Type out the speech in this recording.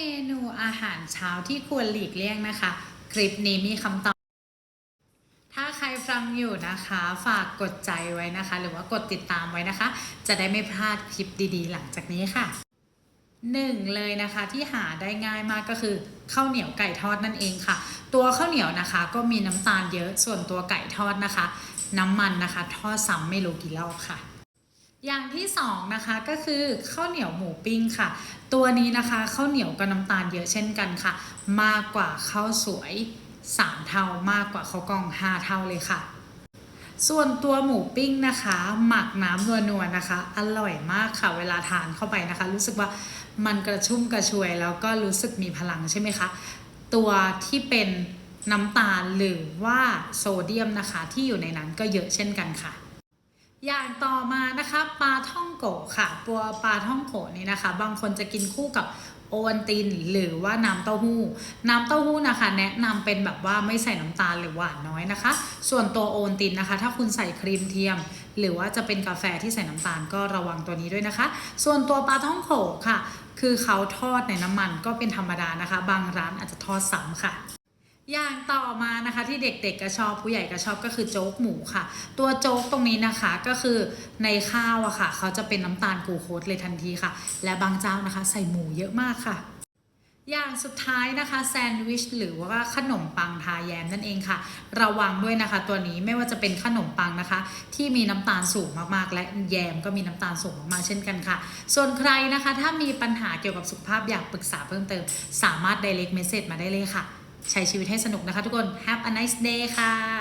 เมนูอาหารเช้าที่ควรหลีกเลี่ยงนะคะ คลิปนี้มีคำตอบ ถ้าใครฟังอยู่นะคะ ฝากกดใจไว้นะคะ หรือว่ากดติดตามไว้นะคะ จะได้ไม่พลาดคลิปดีๆ หลังจากนี้ค่ะหนึ่งเลยนะคะที่หาได้ง่ายมากก็คือข้าวเหนียวไก่ทอดนั่นเองค่ะ ตัวข้าวเหนียวนะคะ ก็มีน้ำตาลเยอะส่วนตัวไก่ทอดนะคะ น้ำมันนะคะ ทอดซ้ำไม่รู้กี่รอบค่ะ อย่างที่สองนะคะก็คือข้าวเหนียวหมูปิ้งค่ะ ตัวนี้นะคะข้าวเหนียวกับน้ำตาลเยอะเช่นกันค่ะ มากกว่าข้าวสวยสามเท่ามากกว่าข้าวกล้องห้าเท่าเลยค่ะ ส่วนตัวหมูปิ้งนะคะ หมักน้ำนัวๆนะคะ อร่อยมากค่ะเวลาทานเข้าไปนะคะ รู้สึกว่ามันกระชุ่มกระชวย แล้วก็รู้สึกมีพลังใช่ไหมคะตัวที่เป็นน้ำตาลหรือว่าโซเดียมนะคะ ที่อยู่ในนั้นก็เยอะเช่นกันค่ะ อย่างต่อมานะคะปลาท่องโกค่ะ ตัวปลาท่องโกนี่นะคะ บางคนจะกินคู่กับโอวัลตินหรือว่าน้ำเต้าหู้ น้ำเต้าหู้นะคะ แนะนำเป็นแบบว่าไม่ใส่น้ำตาลหรือหวานน้อยนะคะ ส่วนตัวโอวัลตินนะคะ ถ้าคุณใส่ครีมเทียม หรือว่าจะเป็นกาแฟที่ใส่น้ำตาลก็ระวังตัวนี้ด้วยนะคะ ส่วนตัวปลาท่องโกะค่ะ คือเขาทอดในน้ำมันก็เป็นธรรมดานะคะ บางร้านอาจจะทอดซ้ำค่ะ อย่างต่อมานะคะที่เด็กๆก็ชอบผู้ใหญ่ก็ชอบก็คือโจ๊กหมูค่ะ ตัวโจ๊กตรงนี้นะคะก็คือในข้าวอะค่ะ เขาจะเป็นน้ำตาลกูโคสเลยทันทีค่ะ และบางเจ้านะคะใส่หมูเยอะมากค่ะ อย่างสุดท้ายนะคะแซนด์วิชหรือว่าขนมปังทาแยมนั่นเองค่ะ ระวังด้วยนะคะ ตัวนี้ไม่ว่าจะเป็นขนมปังนะคะ ที่มีน้ำตาลสูงมากๆ และแยมก็มีน้ำตาลสูงมากๆเช่นกันค่ะ ส่วนใครนะคะถ้ามีปัญหาเกี่ยวกับสุขภาพอยากปรึกษาเพิ่มเติม สามารถ direct message มาได้เลยค่ะ ใช้ชีวิตให้สนุกนะคะทุกคน Have a nice day ค่ะ